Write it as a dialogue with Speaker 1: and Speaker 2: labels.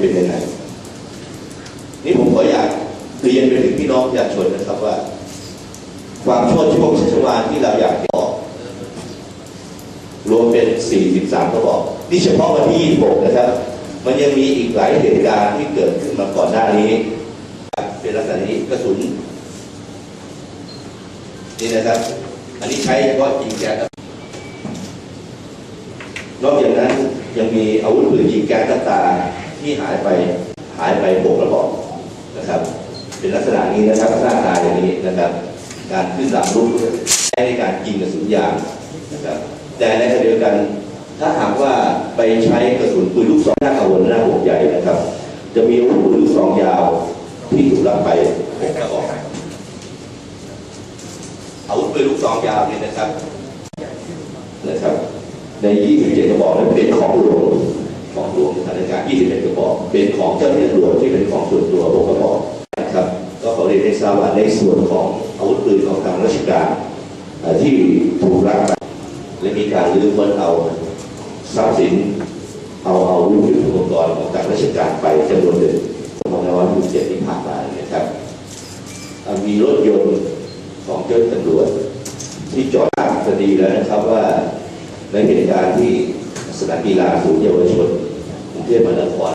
Speaker 1: เป็นยังไงนี่ผมขออยากเรียนไปถึงพี่น้องประชาชนนะครับว่า ความโชดช่วงชัชวานที่เราอยากบอกรวมเป็น 43กระบอก นี่เฉพาะวันที่ 26 นะครับ มันยังมีอีกหลายเหตุการณ์ที่เกิดขึ้นมาก่อนหน้านี้ เป็นลักษณะนี้กระสุน นี่นะครับ อันนี้ใช้เฉพาะยิงแก๊สนอกจากนั้นยังมีอาวุธปืนยิงแก๊สน้ำตา ที่หายไปหายไปหกกระบอกนะครับ เป็นลักษณะนี้นะครับหน้าตาอย่างนี้นะครับ การขึ้นลำลูกใช้ในการยิงกระสุนยางนะครับ แต่ในขณะเดียวกันถ้าหากว่าไปใช้กระสุนปืนลูกซองหน้ากังวลหน้าห่วใหญ่นะครับ จะมีอาวุธปืนลูกซองยาวที่ถูกรับไปหกกระบอกอาวุธปืนลูกซองยาวเนี่ยนะครับนะครับ ใน 27กระบอกนั้นเป็นของหลวง เป็นของเจ้าหน้าที่ตำรวจที่เป็นของส่วนตัว6กระบอกนะครับ ก็ขอเรียนให้ทราบว่าในส่วนของอาวุธปืนของทางราชการที่ถูกรักและมีการลื้อค้นเอาทรัพย์สิน เอาเอาวุธยุทโธปกรณ์ของทางราชการไปจำนวนหนึ่งของในวันที่7ที่ผ่านมาเนี่ยนะครับมีรถยนต์ของเจ้าหน้าที่ตำรวจที่จอดตามคดีแล้วนะครับว่าในเหตุการณ์ที่สนามกีฬาศูนย์เยาวชนกรุงเทพมหานคร